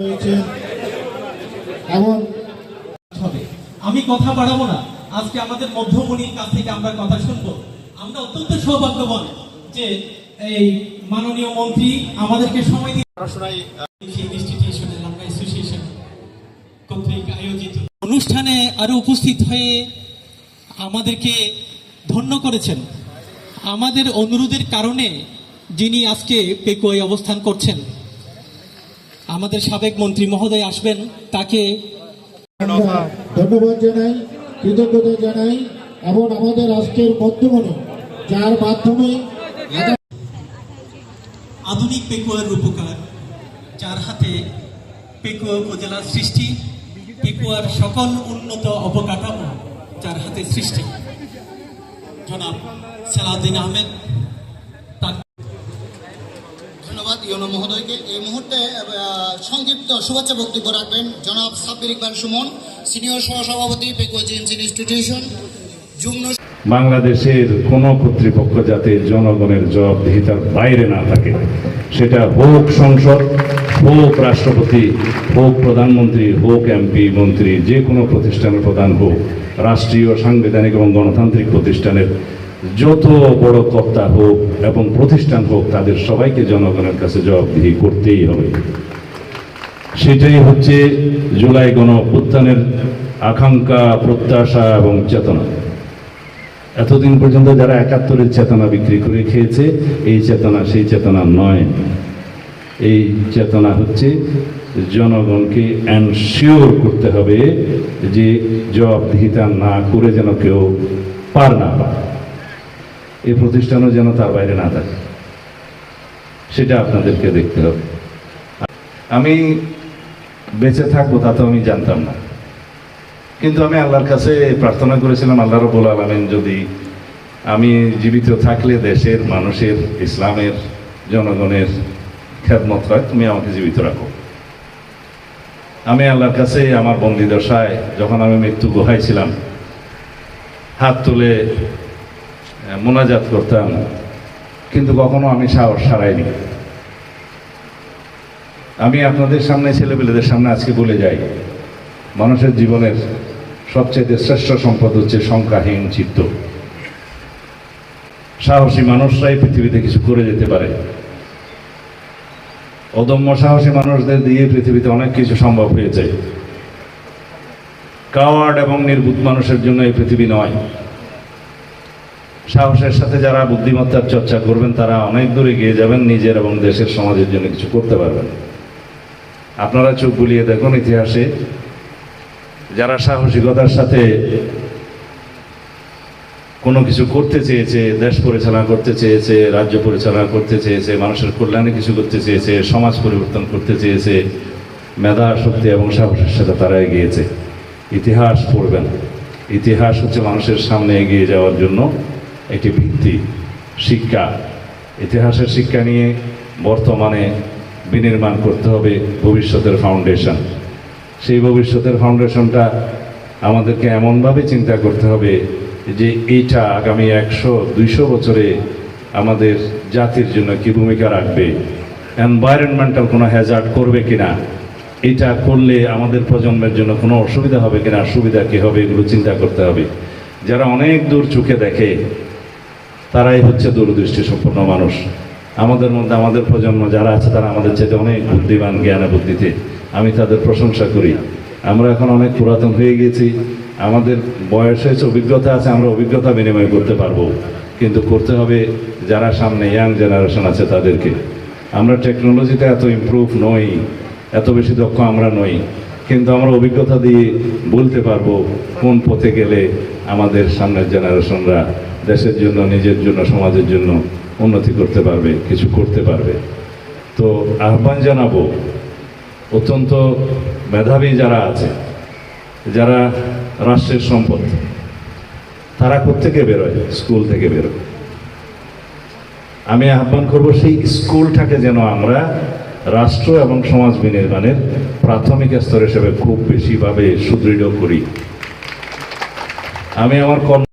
হয়েছেন এমন হবে। আমি কথা বাড়াবো না। আজকে আমাদের মধ্যমণির কাছ থেকে আমরা কথা শুনব। আমরা অত্যন্ত সৌভাগ্যবান যে এই মাননীয় মন্ত্রী আমাদেরকে সময় দিয়ে পড়াশোনায় অ্যাসোসিয়েশন কর্তৃক আয়োজিত। অনুষ্ঠানে আরও উপস্থিত হয়ে আমাদেরকে ধন্য করেছেন। আমাদের অনুরোধের কারণে যিনি আজকে পেকুয়ায় অবস্থান করছেন। আমাদের সাবেক মন্ত্রী মহোদয় আসবেন তাকে ধন্যবাদ জানাই কৃতজ্ঞতা জানাই এবং আমাদের আজকের মধ্যমণি যার মাধ্যমে আধুনিক পেকুয়ার রূপকার যার হাতে পেকুয়া উপজেলার সৃষ্টি পেকুয়ার সকল উন্নত অবকাঠামো যার হাতে সৃষ্টি। জনাব সালাউদ্দিন আহমেদ তার ধন্যবাদ ইউনো মহোদয়কে এই মুহূর্তে সংক্ষিপ্ত শুভেচ্ছা বক্তব্য রাখবেন জনাব সাব্বির ইকবাল সুমন, সিনিয়র সহসভাপতি পেকুয়া জিএমসি ইনস্টিটিউশন, যুগ্ম বাংলাদেশের কোনো কর্তৃপক্ষ যাতে জনগণের জবাবদিহিতার বাইরে না থাকে, সেটা হোক সংসদ, হোক রাষ্ট্রপতি, হোক প্রধানমন্ত্রী, হোক এমপি, মন্ত্রী, যে কোনো প্রতিষ্ঠানের প্রধান হোক, রাষ্ট্রীয় সাংবিধানিক এবং গণতান্ত্রিক প্রতিষ্ঠানের যত বড় কর্তা হোক এবং প্রতিষ্ঠান হোক, তাদের সবাইকে জনগণের কাছে জবাবদিহি করতেই হবে। সেটাই হচ্ছে জুলাই গণ অভ্যুত্থানের আকাঙ্ক্ষা, প্রত্যাশা এবং চেতনা। এতদিন পর্যন্ত যারা একাত্তরের চেতনা বিক্রি করে খেয়েছে, এই চেতনা সেই চেতনা নয়। এই চেতনা হচ্ছে জনগণকে এনশিওর করতে হবে যে জবাবদিহিতা না করে যেন কেউ পার না পায়। এই প্রতিষ্ঠানও যেন তার বাইরে না থাকে। সেটা আপনাদেরকে দেখতে হবে। আমি বেঁচে থাকব তা তো আমি জানতাম না। কিন্তু আমি আল্লাহর কাছে প্রার্থনা করেছিলাম, আল্লাহ রবুল আলমেন যদি আমি জীবিত থাকলে দেশের মানুষের, ইসলামের, জনগণের খেদমত হয়, তুমি আমাকে জীবিত রাখো। আমি আল্লাহর কাছে আমার বন্দি দশায় যখন আমি মৃত্যু গুহায় ছিলাম, হাত তুলে মোনাজাত করতাম, কিন্তু কখনো আমি সাহস সারাইনি আমি আপনাদের সামনে, ছেলেপেলেদের সামনে আজকে বলে যাই, মানুষের জীবনের সবচেয়ে শ্রেষ্ঠ সম্পদ হচ্ছে সংখ্যাহীন চিত্ত। সাহসী মানুষরাই পৃথিবীতে কিছু করে যেতে পারে। অদম্য সাহসী মানুষদের দিয়ে পৃথিবীতে অনেক কিছু সম্ভব হয়েছে। কাওয়ার্ড এবং নির্বুধ মানুষের জন্য এই পৃথিবী নয়। সাহসের সাথে যারা বুদ্ধিমত্তার চর্চা করবেন, তারা অনেক দূরে গিয়ে যাবেন, নিজের এবং দেশের সমাজের জন্য কিছু করতে পারবেন। আপনারা চোখ বুলিয়ে দেখুন ইতিহাসে, যারা সাহসিকতার সাথে কোনো কিছু করতে চেয়েছে, দেশ পরিচালনা করতে চেয়েছে, রাজ্য পরিচালনা করতে চেয়েছে, মানুষের কল্যাণে কিছু করতে চেয়েছে, সমাজ পরিবর্তন করতে চেয়েছে, মেধা, শক্তি এবং সাহসের সাথে তারা এগিয়েছে। ইতিহাস পড়বেন। ইতিহাস হচ্ছে মানুষের সামনে এগিয়ে যাওয়ার জন্য একটি ভিত্তি শিক্ষা। ইতিহাসের শিক্ষা নিয়ে বর্তমানে বিনির্মাণ করতে হবে ভবিষ্যতের ফাউন্ডেশন সেই ভবিষ্যতের ফাউন্ডেশনটা আমাদেরকে এমনভাবে চিন্তা করতে হবে যে এইটা আগামী একশো, দুইশো বছরে আমাদের জাতির জন্য কি ভূমিকা রাখবে? এনভায়রনমেন্টাল কোনো হ্যাজার্ড করবে কিনা? এটা করলে আমাদের প্রজন্মের জন্য কোনো অসুবিধা হবে কিনা? সুবিধা কী হবে এগুলো চিন্তা করতে হবে। যারা অনেক দূর চোখে দেখে তারাই হচ্ছে দূরদৃষ্টি সম্পন্ন মানুষ। আমাদের মধ্যে আমাদের প্রজন্ম যারা আছে, তারা আমাদের চাইতে অনেক বুদ্ধিমান, জ্ঞানে বুদ্ধিতে। আমি তাদের প্রশংসা করি। আমরা এখন অনেক পুরাতন হয়ে গেছি আমাদের বয়স অভিজ্ঞতা আছে, আমরা অভিজ্ঞতা বিনিময় করতে পারব। কিন্তু করতে হবে যারা সামনে ইয়াং জেনারেশন আছে তাদেরকে। আমরা টেকনোলজিতে এত ইমপ্রুভ নই। এত বেশি দক্ষ আমরা নই। কিন্তু আমরা অভিজ্ঞতা দিয়ে বলতে পারব কোন পথে গেলে আমাদের সামনের জেনারেশনরা দেশের জন্য, নিজের জন্য, সমাজের জন্য উন্নতি করতে পারবে, কিছু করতে পারবে। তো আহ্বান জানাব, অত্যন্ত মেধাবী যারা আছে, যারা রাষ্ট্রের সম্পদ, তারা কোথেকে বেরোয়? স্কুল থেকে বেরোয়। আমি আহ্বান করব সেই স্কুলটাকে যেন আমরা রাষ্ট্র এবং সমাজ বিনির্মাণের প্রাথমিক স্তর হিসেবে খুব বেশিভাবে সুদৃঢ় করি। আমি আমার কর্ম